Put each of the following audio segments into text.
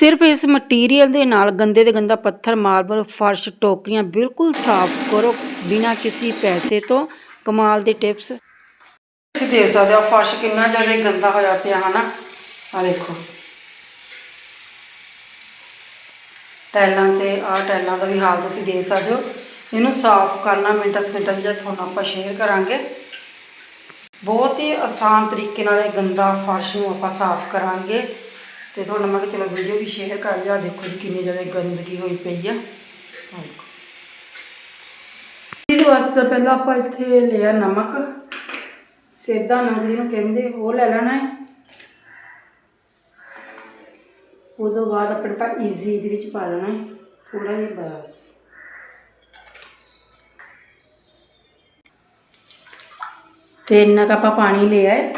ਸਿਰਫ ਇਸ ਮਟੀਰੀਅਲ ਦੇ ਨਾਲ ਗੰਦੇ ਦੇ ਗੰਦਾ ਪੱਥਰ, ਮਾਰਬਲ, ਫਰਸ਼, ਟੋਕਰੀਆਂ ਬਿਲਕੁਲ ਸਾਫ਼ ਕਰੋ ਬਿਨਾਂ ਕਿਸੇ ਪੈਸੇ ਤੋਂ। ਕਮਾਲ ਦੇ ਟਿਪਸ। ਤੁਸੀਂ ਦੇਖ ਸਕਦੇ ਹੋ ਫਰਸ਼ ਕਿੰਨਾ ਜ਼ਿਆਦਾ ਗੰਦਾ ਹੋਇਆ ਪਿਆ, ਹਨਾ? ਆ ਦੇਖੋ। ਟੈਲਾਂ ਤੇ ਆਹ ਟੈਲਾਂ ਦਾ ਵੀ ਹਾਲ ਤੁਸੀਂ ਦੇਖ ਸਕਦੇ ਹੋ। ਇਹਨੂੰ ਸਾਫ਼ ਕਰਨਾ, ਮਿੰਟਾਂ ਸਕਿੰਟਾਂ ਵਿੱਚ ਤੁਹਾਨੂੰ ਆਪਾਂ ਸ਼ੇਅਰ ਕਰਾਂਗੇ। ਬਹੁਤ ਹੀ ਆਸਾਨ ਤਰੀਕੇ ਨਾਲ ਇਹ ਗੰਦਾ ਫਰਸ਼ ਨੂੰ ਆਪਾਂ ਸਾਫ਼ ਕਰਾਂਗੇ। ਤੇ ਤੁਹਾਨੂੰ ਮੈਂ ਕਿਹਾ ਚਲੋ ਵੀਡੀਓ ਵੀ ਸ਼ੇਅਰ ਕਰ ਲਿਆ ਦੇਖੋ ਜੀ ਕਿੰਨੀ ਜ਼ਿਆਦਾ ਗੰਦਗੀ ਹੋਈ ਪਈ ਆ। ਇਹਦੇ ਵਾਸਤੇ ਪਹਿਲਾਂ ਆਪਾਂ ਇੱਥੇ ਲਿਆ ਨਮਕ, ਸੇਦਾ ਨਮਕ ਜਿਹਨੂੰ ਕਹਿੰਦੇ, ਉਹ ਲੈ ਲੈਣਾ ਹੈ। ਉਦੋਂ ਬਾਅਦ ਆਪਣੇ ਪਾ ਈਜ਼ੀ ਇਹਦੇ ਵਿੱਚ ਪਾ ਦੇਣਾ ਹੈ ਥੋੜਾ ਜਿਹਾ ਬਸ। ਤੇ ਇੰਨਾ ਕੁ ਆਪਾਂ ਪਾਣੀ ਲਿਆ ਹੈ।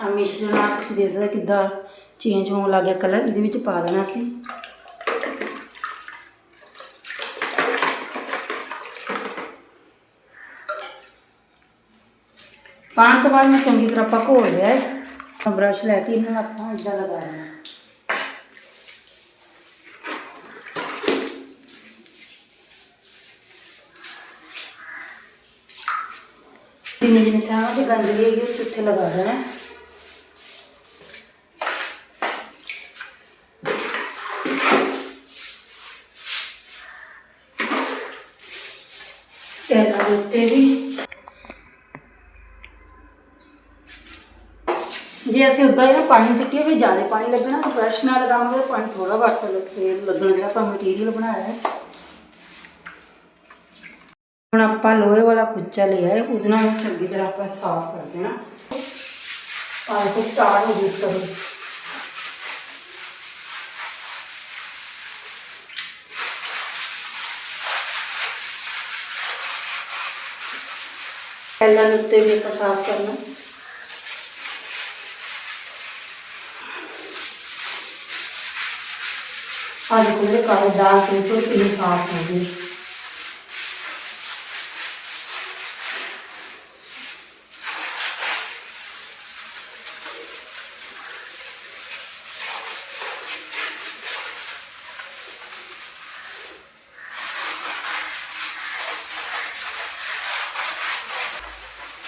ਆ ਮਿਸ਼ਰਣ ਆ ਤੁਸੀਂ ਦੇਖ ਸਕਦੇ ਕਿੱਦਾਂ ਚੇਂਜ ਹੋਣ ਲੱਗ ਗਿਆ ਕਲਰ, ਇਹਦੇ ਵਿੱਚ ਪਾ ਦੇਣਾ ਸੀ ਪਾਣ ਤੋਂ ਬਾਅਦ ਮੈਂ ਚੰਗੀ ਤਰ੍ਹਾਂ ਆਪਾਂ ਘੋਲ ਲਿਆ ਹੈ। ਬ੍ਰਸ਼ ਲੈ ਕੇ ਇਹਨਾਂ ਨੂੰ ਆਪਾਂ ਇਦਾਂ ਲਗਾ ਦੇਣਾ ਜਿੰਨੇ ਜਿੰਨੇ ਥਾਂ ਤੇ ਗੰਦਗੀ ਹੈਗੀ ਉੱਥੇ ਲਗਾ ਦੇਣਾ ਹੈ। ਦੇ ਉੱਤੇ ਵੀ ਜੇ ਅਸੀਂ ਉਦਾਂ ਹੀ ਨਾ ਪਾਣੀ ਸੁੱਟੀਏ, ਫਿਰ ਜ਼ਿਆਦਾ ਪਾਣੀ ਲੱਗਣਾ ਬ੍ਰਸ਼ ਨਾਲ ਲਗਾਵਾਂਗੇ, ਪਾਣੀ ਥੋੜਾ ਵਰਤ ਲੱਗਣਾ ਜਿਹੜਾ ਆਪਾਂ ਮਟੀਰੀਅਲ ਬਣਾਇਆ ਹੈ ਹੁਣ ਆਪਾਂ ਲੋਹੇ ਵਾਲਾ ਕੁੱਚਾ ਲਿਆ ਹੈ ਉਹਦੇ ਨਾਲ ਚੰਗੀ ਤਰ੍ਹਾਂ ਆਪਾਂ ਸਾਫ਼ ਕਰ ਦੇਣਾ ਆਹ ਕੋ ਸਟਾਰਟ ਹੋ ਗਈ ਕਰੋ ਪਹਿਲਾਂ ਉੱਤੇ ਵੀ ਸਾਫ਼ ਕਰਨਾ। ਆਹ ਦੇਖੋ ਜਿਹੜੇ ਕਾਲੇ ਦਾਗ ਤੇ ਤੋਂ ਕਿੰਨੇ ਸਾਫ਼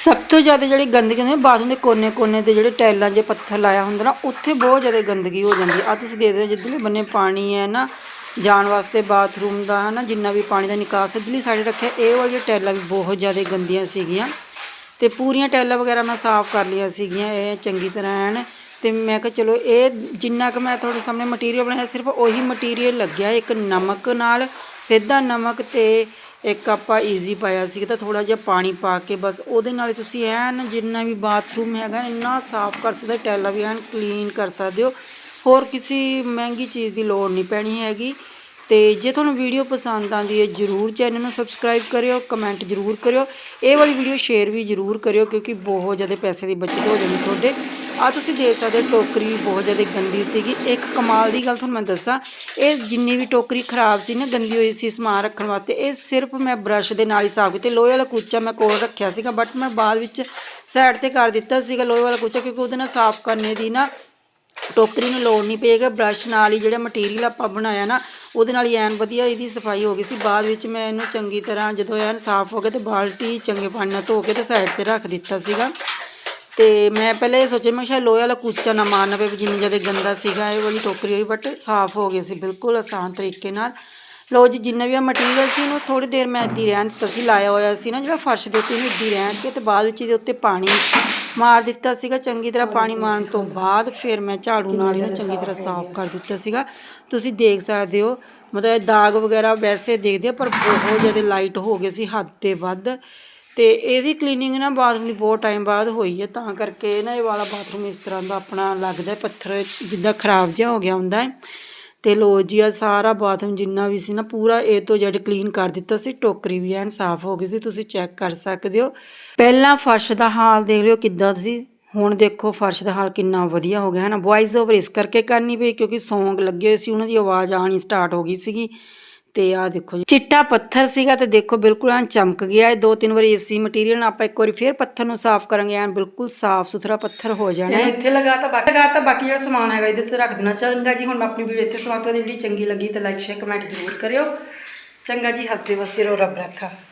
ਸਭ ਤੋਂ ਜ਼ਿਆਦਾ ਜਿਹੜੀ ਗੰਦਗੀ ਹੁੰਦੀ ਹੈ, ਬਾਥਰੂਮ ਦੇ ਕੋਨੇ-ਕੋਨੇ ਤੇ ਜਿਹੜੇ ਟਾਈਲਾਂ ਜੇ ਪੱਥਰ ਲਾਇਆ ਹੁੰਦਾ ਨਾ, ਉੱਥੇ ਬਹੁਤ ਜ਼ਿਆਦਾ ਗੰਦਗੀ ਹੋ ਜਾਂਦੀ ਆ ਤੁਸੀਂ ਦੇਖਦੇ ਹੋ, ਜਿੱਧਰਲੇ ਬੰਨੇ ਪਾਣੀ ਹੈ ਨਾ, ਜਾਣ ਵਾਸਤੇ ਬਾਥਰੂਮ ਦਾ ਹੈ ਨਾ ਜਿੰਨਾ ਵੀ ਪਾਣੀ ਦਾ ਨਿਕਾਸ ਇੱਧਰਲੀ ਸਾਈਡ ਰੱਖਿਆ, ਇਹ ਵਾਲੀਆਂ ਟਾਈਲਾਂ ਵੀ ਬਹੁਤ ਜ਼ਿਆਦਾ ਗੰਦੀਆਂ ਸੀਗੀਆਂ। ਤੇ ਪੂਰੀਆਂ ਟਾਈਲਾਂ ਵਗੈਰਾ ਮੈਂ ਸਾਫ਼ ਕਰ ਲਈਆਂ ਸੀਗੀਆਂ, ਇਹ ਚੰਗੀ ਤਰ੍ਹਾਂ ਐਨ। ਤੇ ਮੈਂ ਕਿਹਾ, ਚਲੋ ਇਹ ਜਿੰਨਾ ਕੁ ਮੈਂ ਤੁਹਾਡੇ ਸਾਹਮਣੇ ਮਟੀਰੀਅਲ ਬਣਾਇਆ, ਸਿਰਫ ਉਹੀ ਮਟੀਰੀਅਲ ਲੱਗਿਆ, ਇੱਕ ਨਮਕ ਨਾਲ, ਸਿੱਧਾ ਨਮਕ ਤੇ ਇੱਕ ਆਪਾਂ ਈਜ਼ੀ ਪਾਇਆ ਸੀ ਤਾਂ ਥੋੜਾ ਜਿਹਾ ਪਾਣੀ ਪਾ ਕੇ ਬਸ ਉਹਦੇ ਨਾਲ ਹੀ ਤੁਸੀਂ ਐਨ ਜਿੰਨਾ ਵੀ ਬਾਥਰੂਮ ਹੈਗਾ ਇੰਨਾ ਸਾਫ਼ ਕਰ ਸਕਦੇ ਟੈਲਾਂ ਵੀ ਐਨ ਕਲੀਨ ਕਰ ਸਕਦੇ ਹੋ। ਹੋਰ ਕਿਸੇ ਮਹਿੰਗੀ ਚੀਜ਼ ਦੀ ਲੋੜ ਨਹੀਂ ਪੈਣੀ ਹੈਗੀ। ਤੇ ਜੇ ਤੁਹਾਨੂੰ ਵੀਡੀਓ ਪਸੰਦ ਆਉਂਦੀ ਹੈ, ਜਰੂਰ ਚੈਨਲ ਨੂੰ ਸਬਸਕ੍ਰਾਈਬ ਕਰਿਓ ਕਮੈਂਟ ਜਰੂਰ ਕਰਿਓ। ਇਹ ਵਾਲੀ ਵੀਡੀਓ ਸ਼ੇਅਰ ਵੀ ਜਰੂਰ ਕਰਿਓ ਕਿਉਂਕਿ ਬਹੁਤ ਜ਼ਿਆਦਾ ਪੈਸੇ ਦੀ ਬਚਤ ਹੋ ਜਾਣੀ ਤੁਹਾਡੇ। ਆ ਤੁਸੀਂ ਦੇਖ ਸਕਦੇ ਹੋ, ਟੋਕਰੀ ਵੀ ਬਹੁਤ ਜ਼ਿਆਦਾ ਗੰਦੀ ਸੀਗੀ। ਇੱਕ ਕਮਾਲ ਦੀ ਗੱਲ ਤੁਹਾਨੂੰ ਮੈਂ ਦੱਸਾਂ, ਇਹ ਜਿੰਨੀ ਵੀ ਟੋਕਰੀ ਖਰਾਬ ਸੀ ਨਾ, ਗੰਦੀ ਹੋਈ ਸੀ ਸਮਾਨ ਰੱਖਣ ਵਾਸਤੇ, ਇਹ ਸਿਰਫ ਮੈਂ ਬ੍ਰਸ਼ ਦੇ ਨਾਲ ਹੀ ਸਾਫ਼ ਕੀਤੀ। ਲੋਹੇ ਵਾਲਾ ਕੁਚਾ ਮੈਂ ਕੋਲ ਰੱਖਿਆ ਸੀਗਾ ਬਟ ਮੈਂ ਬਾਅਦ ਵਿੱਚ ਸਾਈਡ ਤੇ ਕਰ ਦਿੱਤਾ ਸੀਗਾ ਲੋਹੇ ਵਾਲਾ ਕੁਚਾ, ਕਿਉਂਕਿ ਉਹਦੇ ਨਾਲ ਸਾਫ਼ ਕਰਨੇ ਦੀ ਨਾ ਟੋਕਰੀ ਨੂੰ ਲੋੜ ਨਹੀਂ ਪਏਗਾ ਬ੍ਰਸ਼ ਨਾਲ ਹੀ ਜਿਹੜਾ ਮਟੀਰੀਅਲ ਆਪਾਂ ਬਣਾਇਆ ਨਾ, ਉਹਦੇ ਨਾਲ ਹੀ ਐਨ ਵਧੀਆ ਇਹਦੀ ਸਫ਼ਾਈ ਹੋ ਗਈ ਸੀ। ਬਾਅਦ ਵਿੱਚ ਮੈਂ ਇਹਨੂੰ ਚੰਗੀ ਤਰ੍ਹਾਂ ਜਦੋਂ ਐਨ ਸਾਫ਼ ਹੋ ਗਿਆ ਤੇ ਬਾਲਟੀ ਚੰਗੇ ਪਾਣੀ ਨਾਲ ਧੋ ਕੇ ਤੇ ਸਾਈਡ ਤੇ ਰੱਖ ਦਿੱਤਾ ਸੀਗਾ। ਤੇ ਮੈਂ ਪਹਿਲੇ ਇਹ ਸੋਚਿਆ, ਮੈਂ ਸ਼ਾਇਦ ਲੋਹੇ ਵਾਲਾ ਕੂਚਾ ਨਾ ਮਾਰਨਾ ਪਵੇ ਜਿੰਨੀ ਜ਼ਿਆਦਾ ਗੰਦਾ ਸੀਗਾ, ਇਹ ਵਾਲੀ ਟੋਕਰੀ ਹੋਈ ਬਟ ਸਾਫ਼ ਹੋ ਗਈ ਸੀ, ਬਿਲਕੁਲ ਆਸਾਨ ਤਰੀਕੇ ਨਾਲ। ਲੋ ਜੀ, ਜਿੰਨਾ ਵੀ ਆ ਮਟੀਰੀਅਲ ਸੀ, ਉਹਨੂੰ ਥੋੜੀ ਦੇਰ ਮੈਂ ਇੱਦੀ ਰਹਿਣ ਦਿੱਤਾ ਸੀ, ਲਾਇਆ ਹੋਇਆ ਸੀ ਨਾ, ਜਿਹੜਾ ਫਰਸ਼ ਦੇ ਉੱਤੇ ਇਹਨੂੰ ਇੱਦੀ ਰਹਿਣ ਕੇ ਤੇ ਬਾਅਦ ਵਿੱਚ ਇਹਦੇ ਉੱਤੇ ਪਾਣੀ ਮਾਰ ਦਿੱਤਾ ਸੀਗਾ, ਚੰਗੀ ਤਰ੍ਹਾਂ ਪਾਣੀ ਮਾਰਨ ਤੋਂ ਬਾਅਦ ਫਿਰ ਮੈਂ ਝਾੜੂ ਨਾਲ ਇਹਨੂੰ ਚੰਗੀ ਤਰ੍ਹਾਂ ਸਾਫ਼ ਕਰ ਦਿੱਤਾ ਸੀਗਾ। ਤੁਸੀਂ ਦੇਖ ਸਕਦੇ ਹੋ, ਮਤਲਬ ਦਾਗ ਵਗੈਰਾ ਵੈਸੇ ਦੇਖਦੇ ਪਰ ਬਹੁਤ ਜ਼ਿਆਦਾ ਲਾਈਟ ਹੋ ਗਏ ਸੀ, ਹੱਦ ਤੇ ਵੱਧ। ਤੇ ਇਹਦੀ ਕਲੀਨਿੰਗ ਨਾ ਬਾਥਰੂਮ ਦੀ ਬਹੁਤ ਟਾਈਮ ਬਾਅਦ ਹੋਈ ਹੈ ਤਾਂ ਕਰਕੇ ਨਾ ਇਹ ਵਾਲਾ ਬਾਥਰੂਮ ਇਸ ਤਰ੍ਹਾਂ ਦਾ ਆਪਣਾ ਲੱਗਦਾ ਪੱਥਰ ਜਿੱਦਾਂ ਖਰਾਬ ਜਿਹਾ ਹੋ ਗਿਆ ਹੁੰਦਾ ਹੈ। ਤੇ ਲੋ ਜੀ ਆ ਸਾਰਾ ਬਾਥਰੂਮ ਜਿੰਨਾ ਵੀ ਸੀ ਨਾ, ਪੂਰਾ ਏ ਤੋਂ ਜੈਡ ਕਲੀਨ ਕਰ ਦਿੱਤਾ ਸੀ, ਟੋਕਰੀ ਵੀ ਐਨ ਸਾਫ਼ ਹੋ ਗਈ ਸੀ, ਤੁਸੀਂ ਚੈੱਕ ਕਰ ਸਕਦੇ ਹੋ। ਪਹਿਲਾਂ ਫਰਸ਼ ਦਾ ਹਾਲ ਦੇਖ ਲਿਓ ਕਿੱਦਾਂ ਤੁਸੀਂ ਹੁਣ ਦੇਖੋ ਫਰਸ਼ ਦਾ ਹਾਲ ਕਿੰਨਾ ਵਧੀਆ ਹੋ ਗਿਆ ਹੈ ਨਾ ਵੌਇਸ ਓਵਰ ਇਸ ਕਰਕੇ ਕਰਨੀ ਪਈ ਕਿਉਂਕਿ ਸੌਂਗ ਲੱਗੇ ਹੋਏ ਸੀ, ਉਹਨਾਂ ਦੀ ਆਵਾਜ਼ ਆਣੀ ਸਟਾਰਟ ਹੋ ਗਈ ਸੀਗੀ। ਤੇ ਆ ਦੇਖੋ ਜੀ, ਚਿੱਟਾ ਪੱਥਰ ਸੀਗਾ ਤੇ ਦੇਖੋ ਬਿਲਕੁਲ ਐਨ ਚਮਕ ਗਿਆ। ਹੈ ਦੋ ਤਿੰਨ ਵਾਰੀ ਏਸੀ ਮਟੀਰੀਅਲ ਨਾਲ ਆਪਾਂ ਇੱਕ ਵਾਰੀ ਫੇਰ ਪੱਥਰ ਨੂੰ ਸਾਫ਼ ਕਰਾਂਗੇ, ਐਨ ਬਿਲਕੁਲ ਸਾਫ਼ ਸੁਥਰਾ ਪੱਥਰ ਹੋ ਜਾਣਾ ਹੈ। ਇੱਥੇ ਲਗਾਤਾ ਬਾਕੀ ਲਗਾਤਾ ਬਾਕੀ ਜਿਹੜਾ ਸਮਾਨ ਹੈਗਾ ਇਹਦੇ ਤੇ ਰੱਖ ਦੇਣਾ। ਚੰਗਾ ਜੀ, ਹੁਣ ਮੈਂ ਆਪਣੀ ਵੀਡੀਓ ਇੱਥੇ ਸਮਾਪਤ ਕਰਦੀ ਵੀਡੀਓ ਚੰਗੀ ਲੱਗੀ ਤਾਂ ਲਾਈਕ ਸ਼ੇਅਰ ਕਮੈਂਟ ਜ਼ਰੂਰ ਕਰਿਓ। ਚੰਗਾ ਜੀ, ਹੱਸਦੇ ਵਸਦੇ ਰਹੋ, ਰੱਬ ਰੱਖਾ।